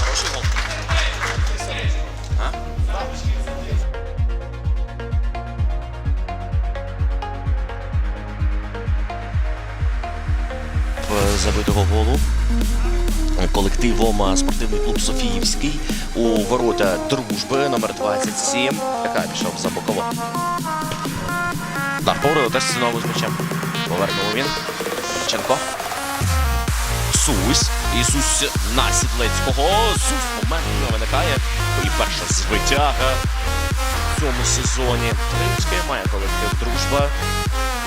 Хороший гол. А? В Забитого голу колективом спортивний клуб Софіївський у ворота дружби номер 27. Яка пішов за боково. Удар повороту теж знову з м'ячем. Повернув він. Ченко. Сусь. Ісус на Сідлецького. Сусь момент виникає. І перша звитяга в цьому сезоні. Кримський має колектив дружба.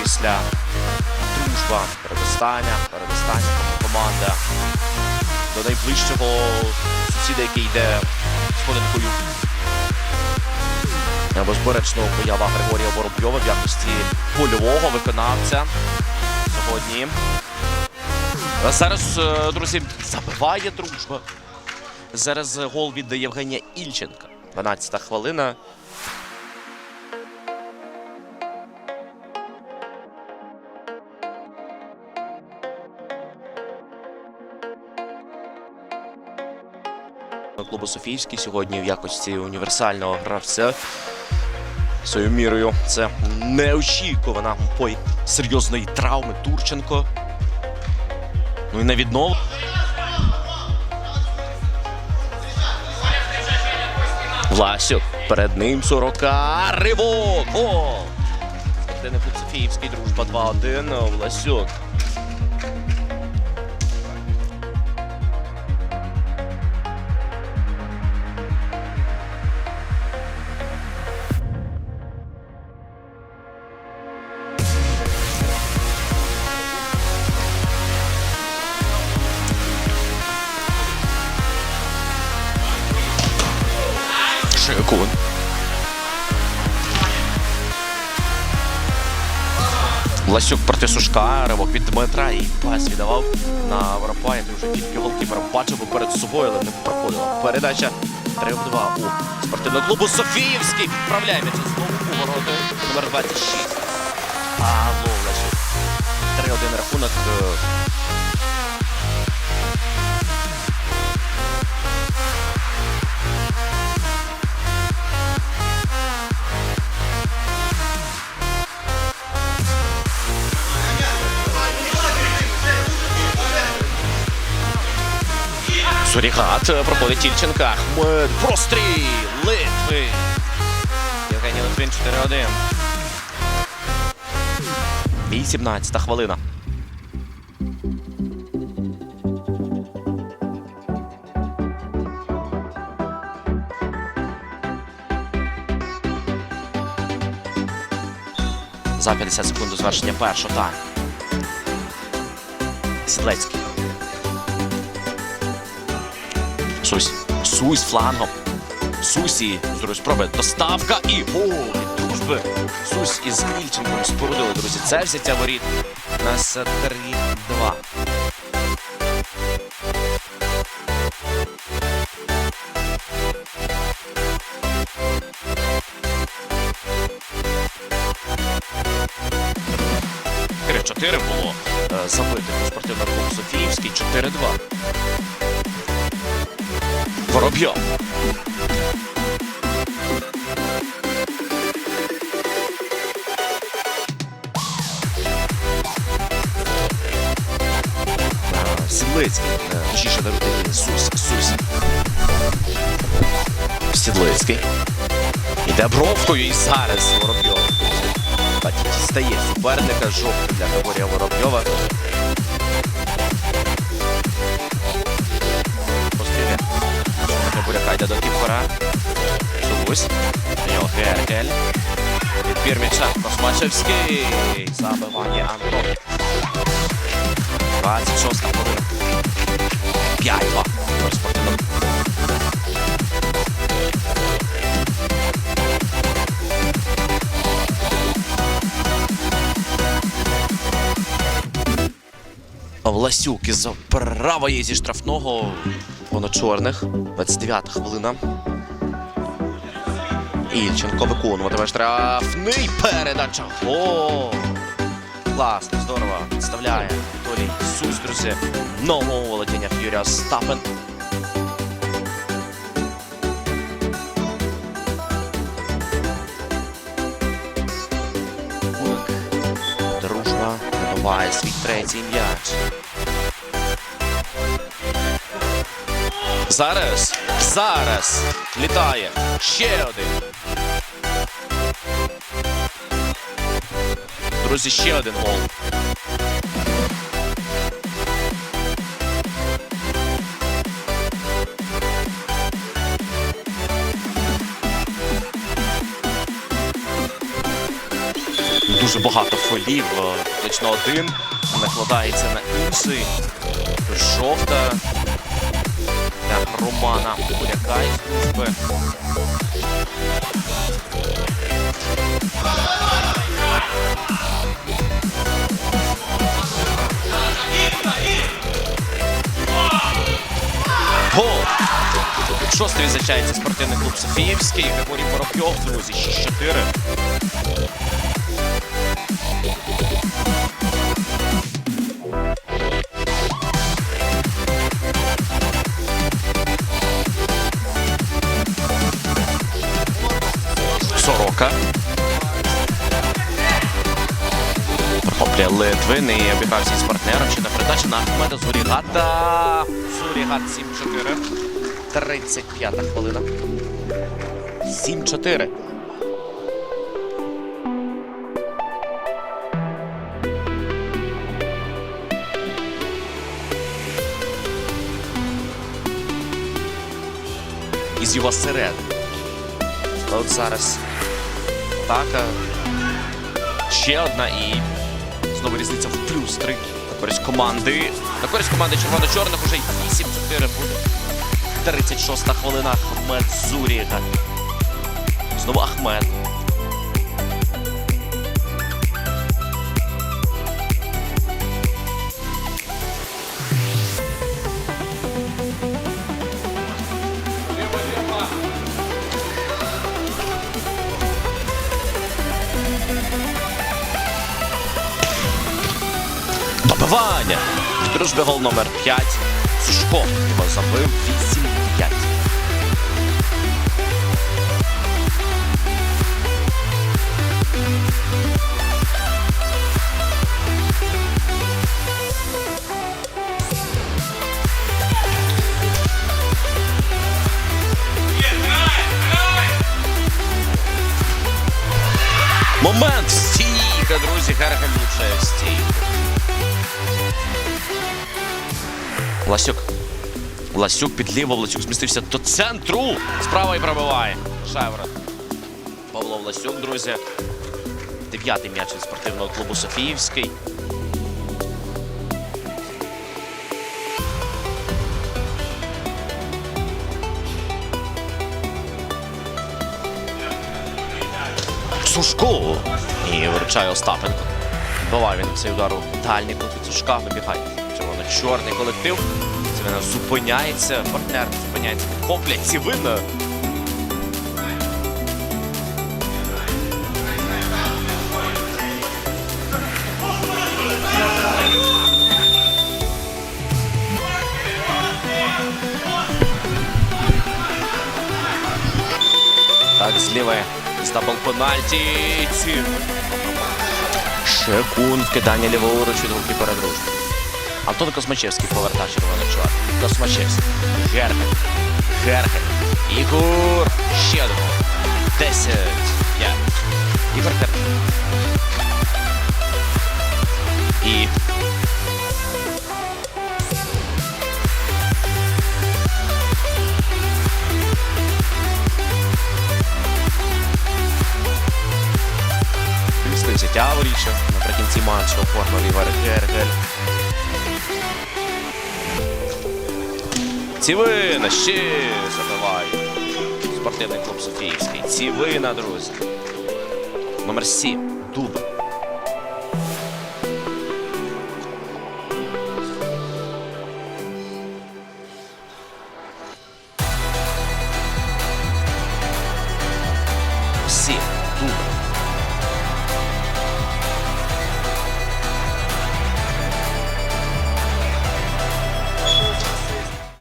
Після дружба передостання. Передостання команда до найближчого сусіда, який йде сходинкою. Безперечно, поява Григорія Воробйова в якості польового виконавця сьогодні. Зараз, е, друзі, забиває дружба. Зараз гол від Євгенія Ільченка. 12-та хвилина. Клубу Софійський сьогодні в якості універсального гравця. Своєю мірою це неочікувана пой серйозної травми Турченко. Ну і на віднов. Власюк. Перед ним 40 ривок. О! Спортивний клуб Софіївський дружба 2-1. Власюк. Шикун. Ласюк проти Сушка, ривок від Дмитра і пас віддавав на Воропа, який вже тільки голкіпер бачив би перед собою, але не проходила. Передача 3 в 2 у спортивного клубу Софіївський. Відправляється знову у ворота номер 26. Павло Ласюк. 3-1 рахунок. Сурігат проходить Тільченка. Ахмед. Простріл. Литви. Євгеній Литвин 4-1. 18 хвилина. За 50 секунд до завершення першого. Сідлецький. Сусь. Сусь флангом. Сусі. Друзі, спроби. Доставка і гол від дружби. Сусь із Ільченком спорудили, друзі. Це взяття воріт. У нас 3-2. Чотири було е, забитих у спортивному клубу Софіївський. 4-2. Воробйов. Сідлицький. Е, Точніше дарує Сусь. Сусь. Сідлицький. Іде бровкою і зараз Воробйов. Бачите, стає суперника жовтий для Григорія Воробйова. Кіпера. Сулусь. У. Відбір м'яча. Космачевський. Забивання Антон. 26 хвилина. 5-2. Тепер спортивно. Власюк із правої зі штрафного воно чорних. 29 хвилина. Ільченко виконуватиме штрафний. Передача. О! Класно, здорово. Підставляє Віталій Сусь, друзі, нового володіння Юрія Стапен. Дружба вибиває свій третій м'яч. Зараз, зараз літає ще один. Друзі, ще один гол. Дуже багато фолів. е, Фактично один накладається на інший. Жовта для Романа Буряка із. Гол! Шостий відзначається спортивний клуб Софіївський. Григорій Воробйов, друзі, 6-4. Сорока. Прохоплює Литвин і обігрався із партнером. Ще на передача на Ахмеда Зурігата. Зурігат 7-4. 35 хвилина. 7-4. Із його середини. От зараз атака. Ще одна і знову різниця в плюс 3 на користь команди. На користь команди червоно-чорних уже й 8-4 буде. 36 хвилина. Ахмед Зуріга. Знову Ахмед. Добивання. Дружби гол номер 5. Сушко його забив 8-5. Ласюк. Ласюк під ліво, Ласюк змістився до центру. Справа і пробиває. Шеврон. Павло Власюк, друзі. Дев'ятий м'яч від спортивного клубу Софіївський. Сушко. І виручає Остапенко. Буває він цей удар у дальній кут від Сушка. Вибігає. Червоно-чорний колектив. Цивина зупиняється. Партнер зупиняється. Підхоплять Цивина. Так, зліва з дабл пенальті. Шекун, вкидання ліворуч від голкіпера дружби. Антон Космачевський повертав червоний чорт. Космачевський. Гергель. Гергель. Ігор. Ще один. Десять. П'ять. Ігор Гергель. І Містився Тяворіча наприкінці матчу оформив Ігор Гергель. Цівина ще забиває. Спортивний клуб Софіївський. Цівина, друзі. Номер 7. Дуб.